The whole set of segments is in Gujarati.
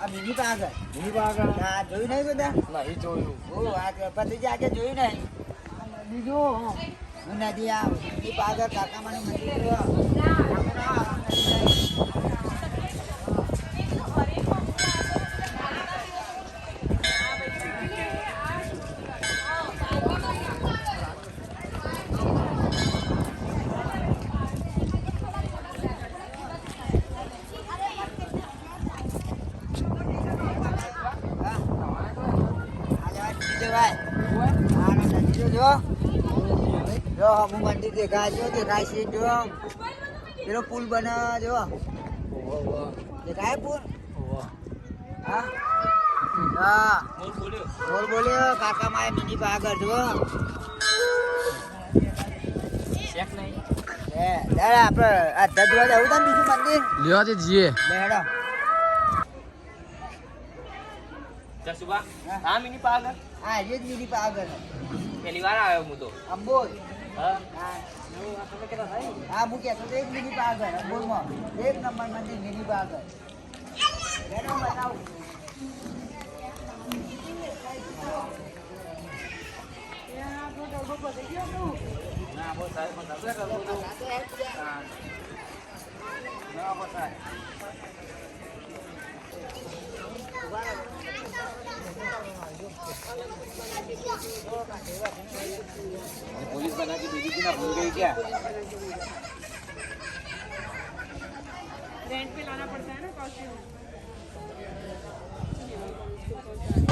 આ મિની પાગર મિની પાગળ. હા જોયું નહીં બધા? નહીં જોયું. ઓ આ ભત્રીજા આજે જોયું નહીં? બીજું? હું નદી આ મિની કાકા મને મંદિર જો. હા. આ જવા નદી જવાય. આ નદી જો જો. જો હમું મંદિર દેખાય જો દેખાય છે જો. પેલો પુલ બને જો. દેખાય પુલ? હા? હા. બોલ બોલ્યો. બોલ બોલ્યો કાકા માએ મિની પાગર જો. આપણે આ ધજવા જવું બીજું મંદિર? લેવા જઈએ. લે હેડો જસુબા, આ મિની પાગળ? હા એ જ મિની પાગર પહેલી વાર આવ્યો હું તો. અંબોજ હા? હા. હા હું કહેતો તો એક મિની પાગર અંબોજમાં એક નંબર મંદિર મિની પાગર ના બહુ સાહેબ પણ કરતો તો. હા. ના, બહુ સાહેબ. પોલીસ બના કે બીજી ના ભૂલ ગઈ क्या ઘેરા ઘેરા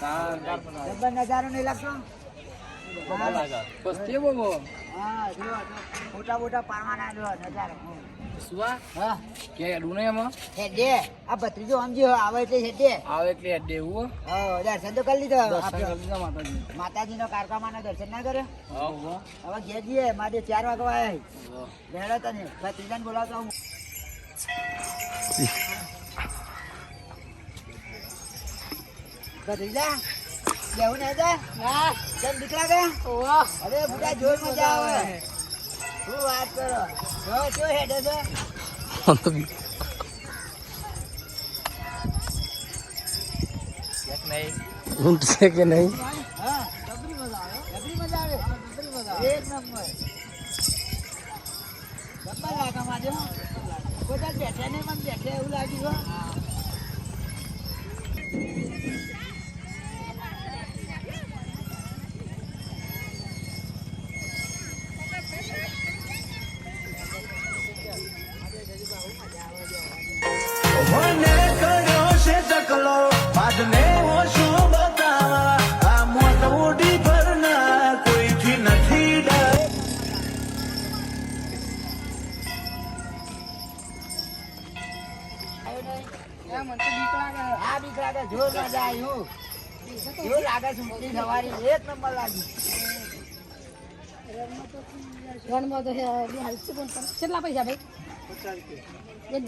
નજારો નહીં લાગતો. મોટા મોટા પાવાના જો નજારો સુવા કે આ ભત્રીજો સમજી આવે એટલે હેડે કરી લીધો માતાજી માતાજીનો કારકામાના દર્શન ના કરે હા હવે ઘેર જઈએ મારે ચાર વાગવા આવ્યા લેડો તને ભત્રીજાને બોલાવતો હું ભત્રીજા લેવું ને જા હા. કેમ દીકરા કે અરે બુડા જોર મજા આવે. શું વાત કરો? જો જો હેડે છે? નહીં. ઊંટ છે કે નહીં? હા. મજા આવે. મજા આવે જબરી મજા આવે. એક નંબર. જબ્બર લાગે માજો બધા બેઠે ને મને બેઠે એવું લાગ્યું હા બીક લાગે જોર મજા આવ્યું જોર લાગે છે મોટી સવારી એક નંબર કેટલા પૈસા ભાઈ